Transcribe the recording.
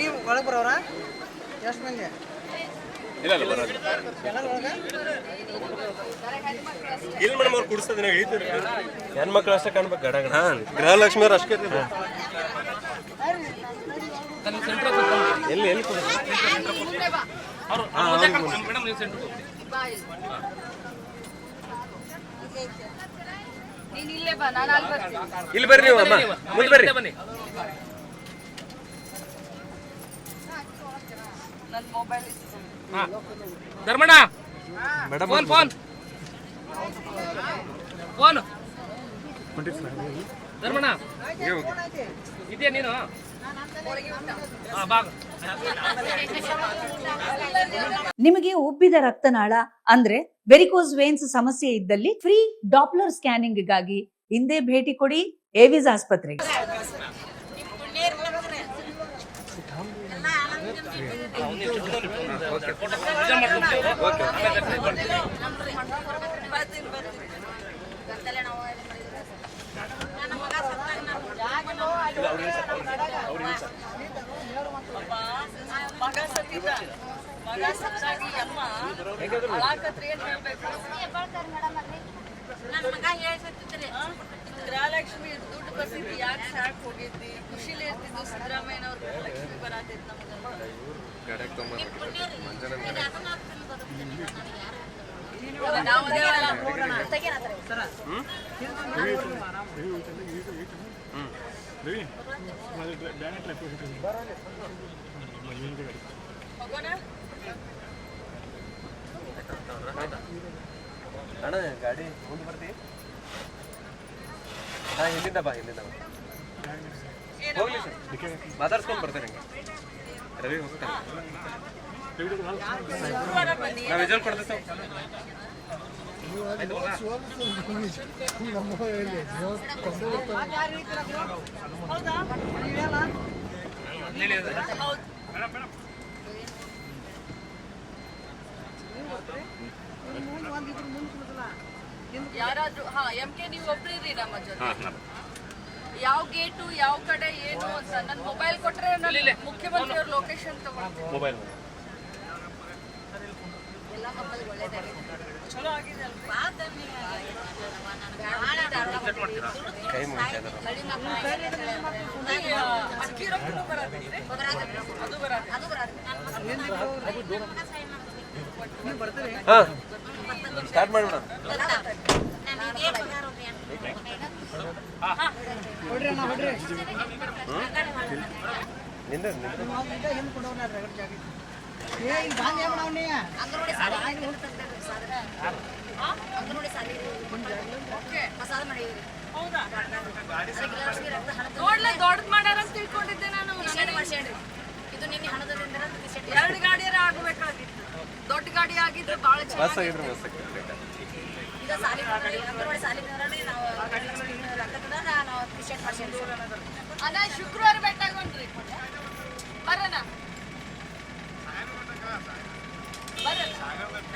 ನೀವು ಒಳಗೆ ಬರೋರ? ಎಷ್ಟು ಮಂದಿ? ಇಲ್ಲ ಇಲ್ಲ ಬರೋದು ಎಲ್ಲರೂ ಒಳಗೆ? ಇಲ್ಲಿ ಮೇಡಮ್ ಅವ್ರು ಕುಡಿಸ್ತದ ಹೇಳ್ತೀರಿ ಹೆಣ್ಮಕ್ಳು ಅಷ್ಟೇ ಕಾಣ್ಬೇಕು ಗಡ ಗೃಹಲಕ್ಷ್ಮಿಯವ್ರು ಅಷ್ಟೇ. ಎಲ್ಲಿ ಎಲ್ಲಿ ಇಲ್ಲೇ. ಬಾ ನಾನು ಅಲ್ಲಿ ಬರ್ತೀನಿ. ಇಲ್ಲಿ ಬರ್ರಿ ನೀವು ಅಮ್ಮ. ಮುಂದೆ ಬರ್ರಿ. ಬನ್ನಿ. ನನ್ನ ಮೊಬೈಲ್ ಹಾ. Dharmanna! Madam phone phone. Phone. Dharmanna! ಇದೆಯಾ ನೀನು? ನಿಮಗೆ ಉಬ್ಬಿದ ರಕ್ತನಾಳ, ಅಂದ್ರೆ ವೆರಿಕೋಸ್ ವೇನ್ಸ್ ಸಮಸ್ಯೆ ಇದ್ದಲ್ಲಿ ಫ್ರೀ ಡಾಪ್ಲರ್ ಸ್ಕ್ಯಾನಿಂಗ್ಗಾಗಿ ಹಿಂದೆ ಭೇಟಿ ಕೊಡಿ ಏವಿಸ್ ಆಸ್ಪತ್ರೆಗೆ. ಮಗ ಸತ್ತಿದ್ದ ಮಗ ಸತ್ತಾಗಿ ಅಮ್ಮ ಅಳಾಕತ್ರಿ ಏನ್ ಹೇಳ್ಬೇಕು ನನ್ನ ಮಗ ಹೇಳ್ಸತ್ತಿದ್ರಿ ಗೃಹಲಕ್ಷ್ಮಿ ದುಡ್ಡು ಬರ್ಸಿದ್ವಿ ಯಾಕೆ ಸಾಕ್ ಹೋಗಿದ್ದಿ? ಖುಷಿಲಿ ಇರ್ತಿದ್ವು. ಸಿದ್ದರಾಮಯ್ಯನವ್ರು ಗೃಹಲಕ್ಷ್ಮಿ ಬರತೈತಿ ನಮಗ ನಾವು ಅದೇವಲ್ಲ. ಹೋಗೋಣ ಅಣ್ಣ ಗಾಡಿ ಮುಂದೆ ಬರ್ತಿ ಹಾ ಇಲ್ಲಿಂದ ಬಾ ಇಲ್ಲಿಂದ ಬಾ ಹೋಗ್ಲಿ ಸರ್ ಮಾತಾಡ್ಸ್ಕೊಂಡ್ ಬರ್ತಾರೆ ಹಂಗೆ ರವಿ ಹೋಗ್ತಾನೆ ಶುಕ್ರವಾರ ಬನ್ನಿ ನಾವು ವಿಜಲ್ ಕೊಡ್ತೇವೆ ಸರ್ ಹೌದು ಯಾರಾದ್ರೂ ಹಾ ಎಂ ಕೆ ನೀವು ಒಬ್ರಿರಿ ನಮ್ಮ ಜೊತೆ. ಯಾವ ಗೇಟು ಯಾವ ಕಡೆ ಏನು ಅಂತ. ನನ್ನ ಮೊಬೈಲ್ ಕೊಟ್ರೆ ನಾನು ಮುಖ್ಯಮಂತ್ರಿ ಅವ್ರ ಲೊಕೇಶನ್ ತಗೊಂಡು ಮೊಬೈಲ್ ಎಲ್ಲ ಒಳ್ಳೇದಾಗಿದೆ ಚಲೋ ಆಗಿದೆ ಅಲ್ವಾ ಕೈ ಹಾ ಸ್ಟಾರ್ಟ್ನಿಂದ. ನಿಂದ ಈಗ ಹಿಂದೆ ಕೊಂಡವ್ನ ರಗಡ್ ಜಾಗ ಏ ಈಗ ಬಂದ್ ಏನ್ ಮಾಡವ್ನಿ ನೋಡ್ಲ ದೊಡ್ಡದ್ ಮಾಡ್ಯಾರ ಅಂತ ತಿಳ್ಕೊಂಡಿದ್ದೆ ನಾನು. ಇದು ನಿನ್ನೆ ಹಣದಿಂದ ಎರಡು ಗಾಡಿಯರ ಆಗಬೇಕಾಗಿತ್ತು. ದೊಡ್ಡ ಗಾಡಿ ಆಗಿದ್ರೆ ಬಹಳ ಚೆನ್ನಾಗಿ ಈಗ ಸಾಲಿ ಅಂಗನವಾಡಿ ಸಾಲಿನವರೇ ನಾವು ರಕ್ತದ ನಾವು ಟಿಶರ್ಟ್ ಮಾಡ್ಸೇವಿ ಅದ ಶುಕ್ರವಾರ ಬೆಟ್ಟಾಗೊಂಡ್ರಿ ಬರೋಣ. ಬರೋಣ.